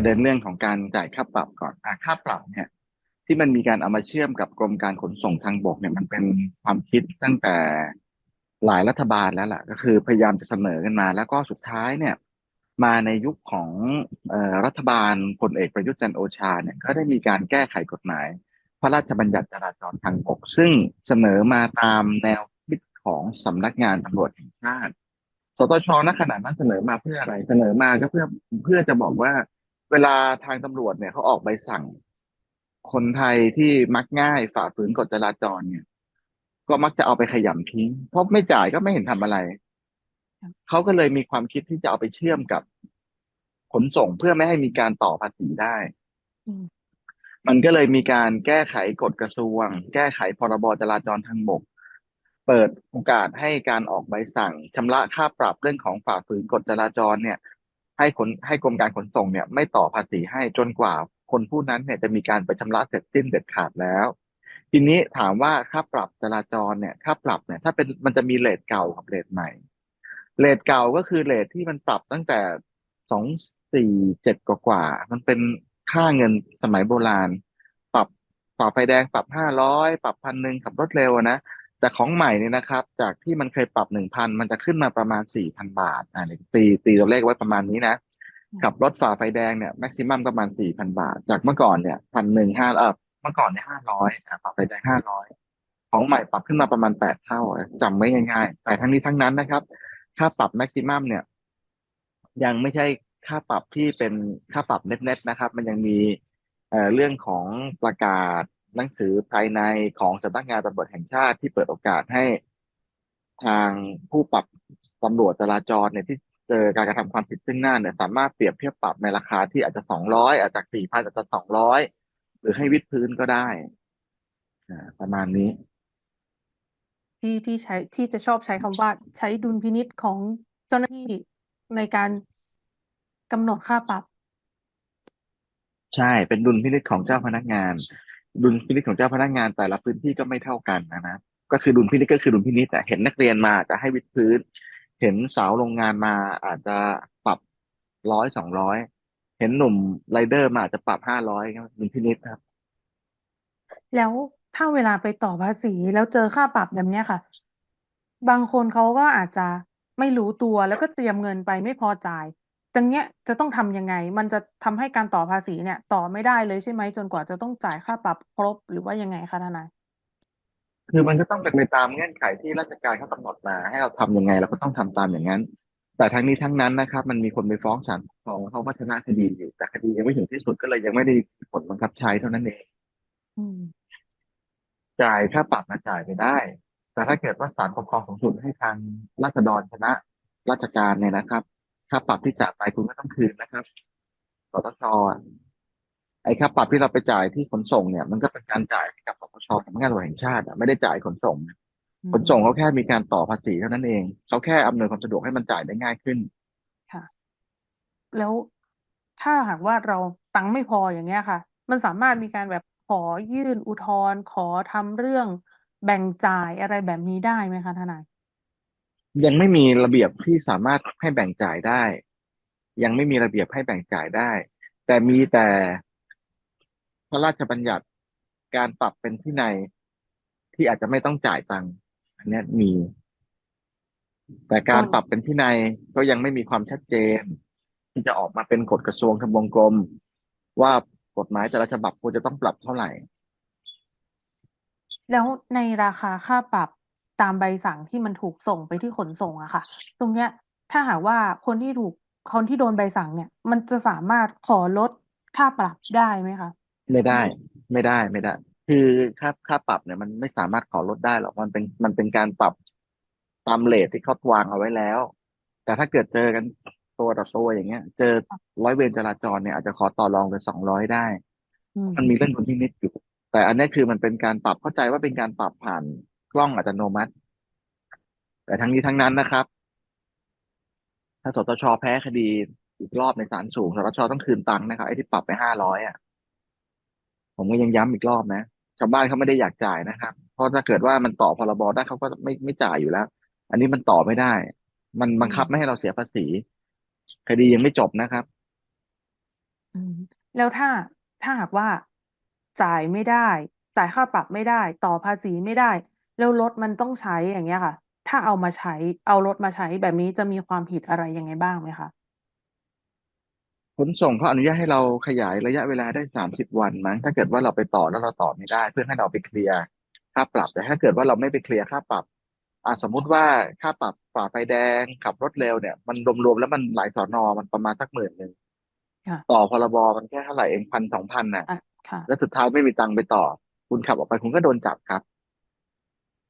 ประเด็นเรื่องของการจ่ายค่าปรับก่อนอะค่าปรับเนี่ย ที่มันมีการเอามาเชื่อมกับกรมการขนส่งทางบกเนี่ยมันเป็นความคิดตั้งแต่หลายรัฐบาลแล้วล่ะ ก็คือพยายามจะเสนอกันมา แล้วก็สุดท้ายเนี่ย มาในยุคของออรัฐบาลพลเอกประยุทธ์จันโอชาเนี่ย ก็ได้มีการแก้ไขกฎหมาย พระราชบัญญัติจราจรทางบก ซึ่งเสนอมาตามแนวคิดของสำนักงานตำรวจแห่งชาติสตชณขณะนั้นเสนอมาเพื่ออะไร เสนอมาก็เพื่อเพื่อจะบอกว่า เวลาทางตำรวจเนี่ยเขาออกใบสั่ง คนไทยที่มักง่ายฝ่าฝืนกฎจราจรเนี่ย ก็มักจะเอาไปขยำทิ้ง เพราะไม่จ่ายก็ไม่เห็นทำอะไร เขาก็เลยมีความคิดที่จะเอาไปเชื่อมกับขนส่งเพื่อไม่ให้มีการต่อภาษีได้อืมมันก็เลยมีการแก้ไขกฎกระทรวง แก้ไขพรบจราจรทางบก เปิดโอกาสให้การออกใบสั่งชำระค่าปรับเรื่องของฝ่าฝืนกฎจราจรเนี่ย ให้ขนให้กรมการขนส่งเนี่ยไม่ต่อภาษีให้จนกว่าคนผู้นั้นเนี่ยจะมีการไปชำระเสร็จสิ้นเด็ดขาดแล้ว ทีนี้ถามว่าค่าปรับจราจรเนี่ยค่าปรับเนี่ยถ้าเป็นมันจะมีเลทเก่ากับเลทใหม่เลทเก่าก็คือเลทที่มันปรับตั้งแต่สองสี่เจ็ดกว่าๆมันเป็นค่าเงินสมัยโบราณ ปรับฝ่าไฟแดงปรับห้าร้อยปรับพันหนึ่งขับรถเร็วนะ แต่ของใหม่เนี่ยนะครับ จากที่มันเคยปรับหนึ่งพันมันจะขึ้นมาประมาณสี่พันบาทอ่าตีตีตัวเลขไว้ประมาณนี้นะขับรถฝ่าไฟแดงเนี่ยแม็กซิมัมประมาณสี่พันบาท จากเมื่อก่อนเนี่ยพันหนึ่งห้าเออเมื่อก่อนเนี่ยห้าร้อยฝ่าไฟแดงห้าร้อยของใหม่ปรับขึ้นมาประมาณแปดเท่าอะจำไว้ง่ายๆ แต่ทั้งนี้ทั้งนั้นนะครับ ค่าปรับแม็กซิมัมเนี่ย ยังไม่ใช่ค่าปรับที่เป็นค่าปรับเน็ตๆนะครับ มันยังมีเอ่อเรื่องของประกาศ หนังสือภายในของสำนักงานตำรวจแห่งชาติที่เปิดโอกาสให้ทางผู้ปรับตำรวจจราจรเนี่ยที่เจอการกระทำความผิดซึ่งหน้าเนี่ยสามารถเปรียบเทียบปรับในราคาที่อาจจะสองร้อยอาจจะสี่พันอาจจะสองร้อยหรือให้วิดพื้นก็ได้ประมาณนี้ ที่ที่ใช้ที่จะชอบใช้คำว่าใช้ดุลพินิจของเจ้าหน้าที่ในการกำหนดค่าปรับ ใช่เป็นดุลพินิจของเจ้าพนักงาน ดุลพินิจของเจ้าพนักงานแต่ละพื้นที่ก็ไม่เท่ากันนะนะก็คือดุลพินิจก็คือดุลพินิจแต่เห็นนักเรียนมาจะให้วิดพื้น เห็นสาวโรงงานมาอาจจะปรับร้อยสองร้อยเห็นหนุ่มไรเดอร์มาอาจจะปรับห้าร้อยดุลพินิจครับ แล้วถ้าเวลาไปต่อภาษีแล้วเจอค่าปรับแบบเนี้ยค่ะ บางคนเขาก็อาจจะไม่รู้ตัวแล้วก็เตรียมเงินไปไม่พอจ่าย จังเนี้ยจะต้องทำยังไง มันจะทำให้การต่อภาษีเนี่ย ต่อไม่ได้เลยใช่ไหม จนกว่าจะต้องจ่ายค่าปรับครบหรือว่ายังไงคะทนาย คือมันก็ต้องเป็นไปตามเงื่อนไขที่ราชการเขากำหนดมา ให้เราทำยังไงเราก็ต้องทำตามอย่างนั้น แต่ทั้งนี้ทั้งนั้นนะครับ มันมีคนไปฟ้องศาลปกครองเขาก็ชนะคดีอยู่แต่คดียังไม่ถึงที่สุดก็เลยยังไม่ได้ผลบังคับใช้เท่านั้นเองอืมจ่ายค่าปรับมาจ่ายไปได้ แต่ถ้าเกิดว่าศาลปกครองสูงสุดให้ทางราษฎรชนะราชการเนี่ยนะครับ ค่าปรับที่จ่ายไปคุณก็ต้องคืนนะครับสตชอะไอ้ค่าปรับที่เราไปจ่ายที่ขนส่งเนี่ย มันก็เป็นการจ่ายให้กับสตชสำนักงานตำรวจแห่งชาติอะไม่ได้จ่ายขนส่งนะอืมขนส่งเขาแค่มีการต่อภาษีเท่านั้นเองเขาแค่อำนวยความสะดวกให้มันจ่ายได้ง่ายขึ้น ค่ะ แล้วถ้าหากว่าเราตังค์ไม่พออย่างเงี้ยค่ะ มันสามารถมีการแบบขอยื่นอุทธรณ์ขอทำเรื่องแบ่งจ่ายอะไรแบบนี้ได้ไหมคะทนาย ยังไม่มีระเบียบที่สามารถให้แบ่งจ่ายได้ ยังไม่มีระเบียบให้แบ่งจ่ายได้ แต่มีแต่พระราชบัญญัติการปรับเป็นที่ในที่อาจจะไม่ต้องจ่ายตังค์อันนี้มี แต่การปรับเป็นที่ในก็ยังไม่มีความชัดเจน ที่จะออกมาเป็นกฎกระทรวงทบวงกรมว่ากฎหมายแต่ละฉบับควรจะต้องปรับเท่าไหร่ แล้วในราคาค่าปรับ ตามใบสั่งที่มันถูกส่งไปที่ขนส่งอะค่ะ ตรงเนี้ยถ้าหากว่าคนที่ถูกคนที่โดนใบสั่งเนี่ย มันจะสามารถขอลดค่าปรับได้ไหมคะไม่ได้ไม่ได้ไม่ได้ คือค่าค่าปรับเนี่ยมันไม่สามารถขอลดได้หรอกมันเป็นมันเป็นการปรับตามเรทที่เขาวางเอาไว้แล้ว แต่ถ้าเกิดเจอกันตัวต่อตัวอย่างเงี้ย เจอร้อยเวรจราจรเนี่ยอาจจะขอต่อรองเป็นสองร้อยได้อืมมันมีเรื่องดุลพินิจอยู่ แต่อันนี้คือมันเป็นการปรับเข้าใจว่าเป็นการปรับผ่าน กล้องอัตโนมัติ แต่ทั้งนี้ทั้งนั้นนะครับ ถ้าสตชแพ้คดีอีกรอบในศาลสูงสตชต้องคืนตังค์นะครับไอ้ที่ปรับไปห้าร้อยอะ ผมก็ยังย้ำอีกรอบนะชาวบ้านเขาไม่ได้อยากจ่ายนะครับ เพราะถ้าเกิดว่ามันต่อพรบได้เขาก็ไม่ไม่จ่ายอยู่แล้ว อันนี้มันต่อไม่ได้ มันบังคับไม่ให้เราเสียภาษี คดียังไม่จบนะครับแล้วถ้าถ้าหากว่าจ่ายไม่ได้ จ่ายค่าปรับไม่ได้ ต่อภาษีไม่ได้ แล้วรถมันต้องใช้อย่างเงี้ยค่ะ ถ้าเอามาใช้ เอารถมาใช้แบบนี้จะมีความผิดอะไรยังไงบ้างไหมคะ?ขนส่งเขาอนุญาตให้เราขยายระยะเวลาได้30วันมั้งถ้าเกิดว่าเราไปต่อแล้วเราต่อไม่ได้ เพื่อให้เราไปเคลียร์ค่าปรับ แต่ถ้าเกิดว่าเราไม่ไปเคลียร์ค่าปรับอ่าสมมุติว่าค่าปรับฝ่าไฟแดงขับรถเร็วเนี่ย มันรวมๆแล้วมันหลายสน.มันประมาณสัก10,000ค่ะต่อพรบมันแค่เท่าไรเอง1,000-2,000น่ะอะค่ะแล้วสุดท้ายไม่มีตังค์ไปต่อ คุณขับออกไปคุณก็โดนจับครับ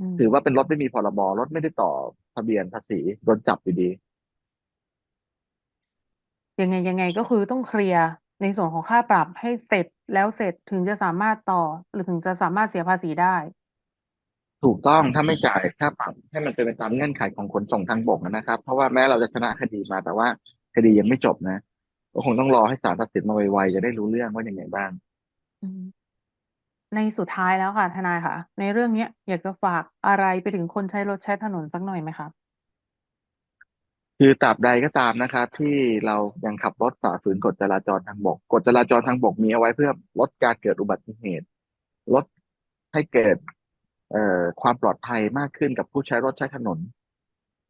อืมถือว่าเป็นรถไม่มีพรบรถไม่ได้ต่อทะเบียนภาษีโดนจับอยู่ดี ยังไงยังไงก็คือต้องเคลียร์ในส่วนของค่าปรับให้เสร็จแล้วเสร็จถึงจะสามารถต่อ หรือถึงจะสามารถเสียภาษีได้ ถูกต้องถ้าไม่จ่ายค่าปรับให้มันเป็นไปตามเงื่อนไขของขนส่งทางบกอะนะครับ เพราะว่าแม้เราจะชนะคดีมาแต่ว่าคดียังไม่จบนะก็คงต้องรอให้ศาลตัดสินมาไวๆจะได้รู้เรื่องว่ายังไงบ้าง อืม ในสุดท้ายแล้วค่ะ ทนายค่ะ ในเรื่องเนี้ยอยากจะฝากอะไรไปถึงคนใช้รถใช้ถนนสักหน่อยไหมคะ?คือตราบใดก็ตามนะครับ ที่เรายังขับรถฝ่าฝืนกฎจราจรทางบกกฎจราจรทางบกมีเอาไว้เพื่อลดการเกิดอุบัติเหตุลดให้เกิดเอ่อความปลอดภัยมากขึ้นกับผู้ใช้รถใช้ถนน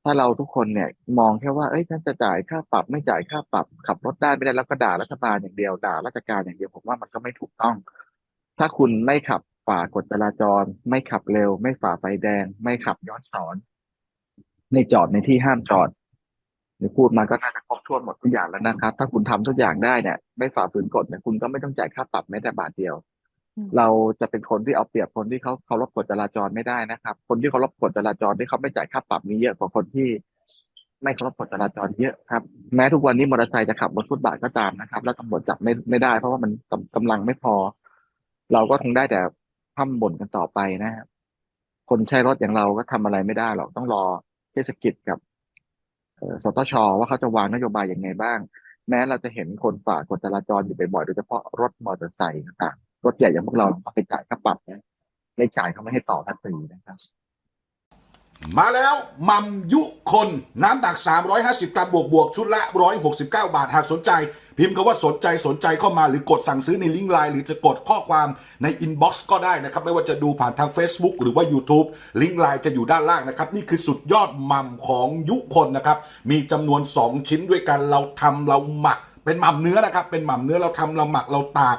ถ้าเราทุกคนเนี่ยมองแค่ว่าเฮ้ยฉันจะจ่ายค่าปรับไม่จ่ายค่าปรับ ขับรถได้ไม่ได้แล้วก็ด่ารัฐบาลอย่างเดียวด่าราชการอย่างเดียวผมว่ามันก็ไม่ถูกต้อง ถ้าคุณไม่ขับฝ่ากฎจราจร ไม่ขับเร็ว ไม่ฝ่าไฟแดง ไม่ขับย้อนสอน ไม่จอดในที่ห้ามจอดนี่พูดมาก็น่าจะครบถ้วนหมดทุกอย่างแล้วนะครับ ถ้าคุณทำทุกอย่างได้เนี่ย ไม่ฝ่าฝืนกฎเนี่ยคุณก็ไม่ต้องจ่ายค่าปรับแม้แต่บาทเดียวอืมเราจะเป็นคนที่เอาเปรียบคนที่เขาเคารพกฎจราจรไม่ได้นะครับ คนที่เคารพกฎจราจรที่เขาไม่จ่ายค่าปรับมีเยอะกว่าคนที่ไม่เคารพกฎจราจรเยอะครับ แม้ทุกวันนี้มอเตอร์ไซค์จะขับบนฟุตบาทก็ตามนะครับ แล้วตำรวจจับไม่ไม่ได้ เพราะว่ามันกำกำลังไม่พอ เราก็คงได้แต่พร่ำบ่นกันต่อไปนะครับคนใช้รถอย่างเราก็ทำอะไรไม่ได้หรอกต้องรอเทศกิจกับเอ่อสตช.ว่าเขาจะวางนโยบายยังไงบ้าง แม้เราจะเห็นคนฝ่ากฎจราจรอยู่บ่อยๆโดยเฉพาะรถมอเตอร์ไซค์ต่างรถใหญ่อย่างพวกเราไปจ่ายค่าปรับนะไม่จ่ายเขาไม่ให้ต่อภาษีนะครับ มาแล้วม่ำยุคนน้ำหนัก 350 กรัมบวกบวกชุดละ 169 บาทหากสนใจ พิมพ์คำว่าสนใจสนใจเข้ามาหรือกดสั่งซื้อในลิงก์ไลน์หรือจะกดข้อความในอินบ็อกซ์ก็ได้นะครับ ไม่ว่าจะดูผ่านทาง Facebook หรือว่า YouTube ลิงก์ไลน์จะอยู่ด้านล่างนะครับ นี่คือสุดยอดมัมของยุคนนะครับ มีจำนวน 2 ชิ้นด้วยกันเราทำเราหมัก เป็นหมัมเนื้อนะครับ เป็นหมัมเนื้อเราทำเราหมักเราตาก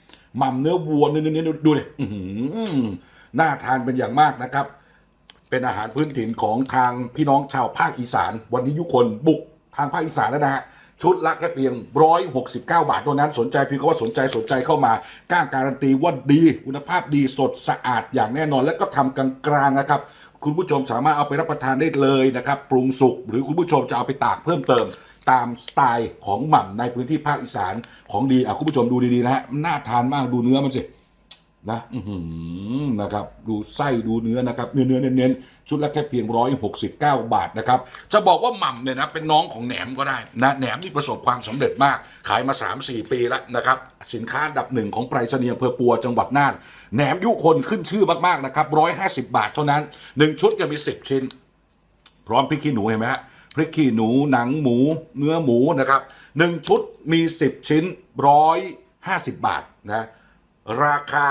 หม่ำเนื้อวัวเนื้อเนื้อดูเลยน่าทานเป็นอย่างมากนะครับ เป็นอาหารพื้นถิ่นของทางพี่น้องชาวภาคอีสาน วันนี้ยุคนบุกทางภาคอีสานแล้วนะฮะชุดละแค่เพียง 169 บาทเท่านั้นสนใจพี่ก็ว่าสนใจสนใจเข้ามากล้าการันตีว่าดี คุณภาพดีสดสะอาดอย่างแน่นอน และก็ทำกลางๆนะครับ คุณผู้ชมสามารถเอาไปรับประทานได้เลยนะครับ ปรุงสุกหรือคุณผู้ชมจะเอาไปตากเพิ่มเติม ตามสไตล์ของหม่ำในพื้นที่ภาคอีสานของดีอะคุณผู้ชมดูดีๆนะฮะน่าทานมากดูเนื้อมันสิ นะอือหือนะครับดูไส้ดูเนื้อนะครับเนื้อเนื้อเน้นๆชุดละแค่เพียง 169 บาทนะครับจะบอกว่าหม่ำเนี่ยนะเป็นน้องของแหนมก็ได้นะแหนมนี่ประสบความสำเร็จมาก ขายมา 3-4 ปีแล้วนะครับสินค้าดับหนึ่งของไปรษณีย์อำเภอปัวจังหวัดน่านแหนมยุคนขึ้นชื่อมากๆนะครับ 150 บาทเท่านั้น 1 ชุดก็มี 10 ชิ้น พร้อมพริกขี้หนูเห็นไหมฮะพริกขี้หนูหนังหมู เนื้อหมูนะครับหนึ่งชุดมี 10 ชิ้น 150 บาทนะ ราคา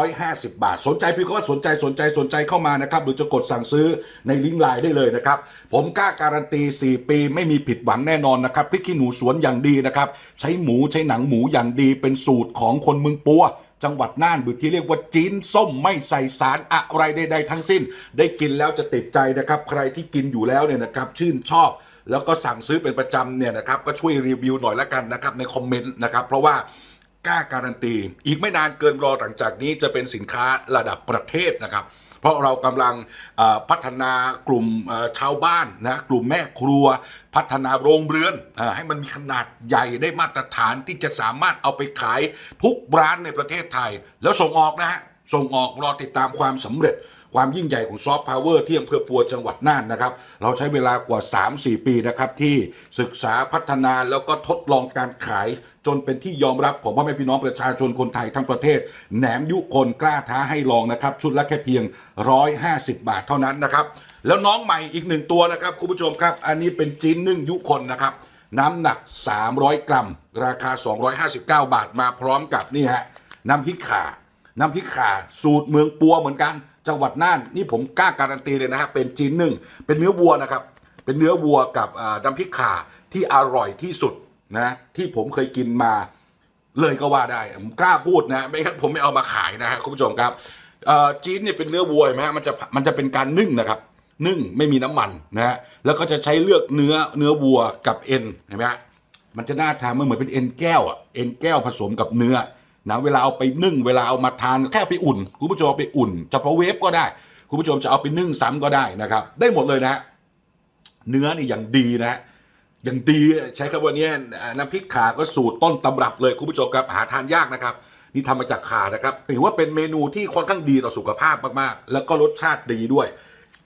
150 บาท สนใจพี่ก็สนใจสนใจสนใจเข้ามานะครับหรือจะกดสั่งซื้อในลิงก์ไลน์ได้เลยนะครับ ผมกล้าการันตี 4 ปีไม่มีผิดหวังแน่นอนนะครับพริกขี้หนูสวนอย่างดีนะครับ ใช้หมูใช้หนังหมูอย่างดีเป็นสูตรของคนเมืองปัวจังหวัดน่านหรือที่เรียกว่าจีนส้มไม่ใส่สารอะไรใดๆทั้งสิ้น ได้กินแล้วจะติดใจนะครับ ใครที่กินอยู่แล้วเนี่ยนะครับ ชื่นชอบ แล้วก็สั่งซื้อเป็นประจำเนี่ยนะครับก็ช่วยรีวิวหน่อยละกันนะครับในคอมเมนต์นะครับเพราะว่า กล้าการันตี อีกไม่นานเกินรอหลังจากนี้จะเป็นสินค้าระดับประเทศนะครับ เพราะเรากำลังพัฒนากลุ่มชาวบ้านนะกลุ่มแม่ครัว พัฒนาโรงเรือนอให้มันมีขนาดใหญ่ได้มาตรฐานที่จะสามารถเอาไปขายทุกร้านในประเทศไทย แล้วส่งออกนะฮะส่งออกรอติดตามความสำเร็จความยิ่งใหญ่ของซอฟต์พาวเวอร์ที่อำเภอปัวจังหวัดน่านนะครับ เราใช้เวลากว่า 3-4 ปีนะครับ ที่ศึกษาพัฒนาแล้วก็ทดลองการขาย จนเป็นที่ยอมรับของพ่อแม่พี่น้องประชาชนคนไทยทั้งประเทศ แหนมยุคนกล้าท้าให้ลองนะครับ ชุดละแค่เพียง 150 บาทเท่านั้นนะครับ แล้วน้องใหม่อีกหนึ่งตัวนะครับคุณผู้ชมครับ อันนี้เป็นจีนนึ่งยุคนนะครับน้ำหนัก 300 กรัม ราคา 259 บาทมาพร้อมกับนี่ฮะน้ำพริกข่า น้ำพริกข่า สูตรเมืองปัวเหมือนกัน จังหวัดน่าน นี่ผมกล้าการันตีเลยนะฮะเป็นจีนนึ่ง เป็นเนื้อวัวนะครับ เป็นเนื้อวัวกับน้ำพริกข่าที่อร่อยที่สุด นะที่ผมเคยกินมาเลยก็ว่าได้ผมกล้าพูดนะไม่งั้นผมไม่เอามาขายนะฮะคุณผู้ชมครับจีนเนี่ยเป็นเนื้อวัวไหมฮะมันจะมันจะเป็นการนึ่งนะครับ นึ่งไม่มีน้ำมันนะฮะแล้วก็จะใช้เลือกเนื้อเนื้อวัวกับเอ็นเห็นไหมฮะมันจะน่าทานมันเหมือนเป็นเอ็นแก้วอะเอ็นแก้วผสมกับเนื้อนะเวลาเอาไปนึ่ง เวลาเอามาทานแค่ไปอุ่น คุณผู้ชมไปอุ่นจะเพาเวฟก็ได้ คุณผู้ชมจะเอาไปนึ่งซ้ำก็ได้นะครับ ได้หมดเลยนะฮะเนื้อนี่อย่างดีนะฮะ อย่างดีใช้คำว่านี้น้ำพริกขาก็สูตรต้นตำรับเลยคุณผู้ชมครับหาทานยากนะครับ นี่ทำมาจากขานะครับถือว่าเป็นเมนูที่ค่อนข้างดีต่อสุขภาพมากๆ แล้วก็รสชาติดีด้วย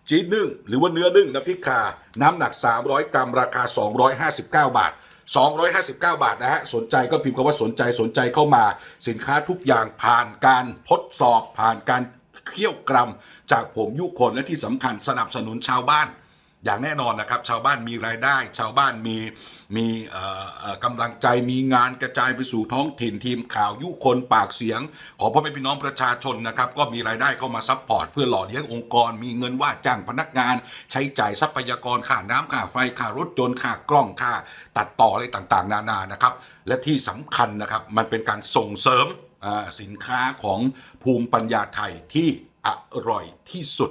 จีนนึ่งหรือว่าเนื้อนึ่งน้ำพริกขาน้ำหนัก 300 กรัมราคา 259 บาท 259 บาทนะฮะสนใจก็พิมพ์คำว่าสนใจสนใจเข้ามา สินค้าทุกอย่างผ่านการทดสอบผ่านการเคี่ยวกรัม จากผมยุคนและที่สำคัญสนับสนุนชาวบ้าน อย่างแน่นอนนะครับ ชาวบ้านมีรายได้ ชาวบ้านมีมีกำลังใจมีงานกระจายไปสู่ท้องถิ่นทีมข่าวยุคนปากเสียง ของพ่อแม่พี่น้องประชาชนนะครับ ก็มีรายได้เข้ามาซัพพอร์ตเพื่อหล่อเลี้ยงองค์กร มีเงินว่าจ้างพนักงาน ใช้จ่ายทรัพยากรค่าน้ำค่าไฟค่ารถยนต์ค่ากล้องค่า ตัดต่ออะไรต่างๆ นานานะครับ และที่สำคัญนะครับมันเป็นการส่งเสริมสินค้าของภูมิปัญญาไทยที่อร่อยที่สุด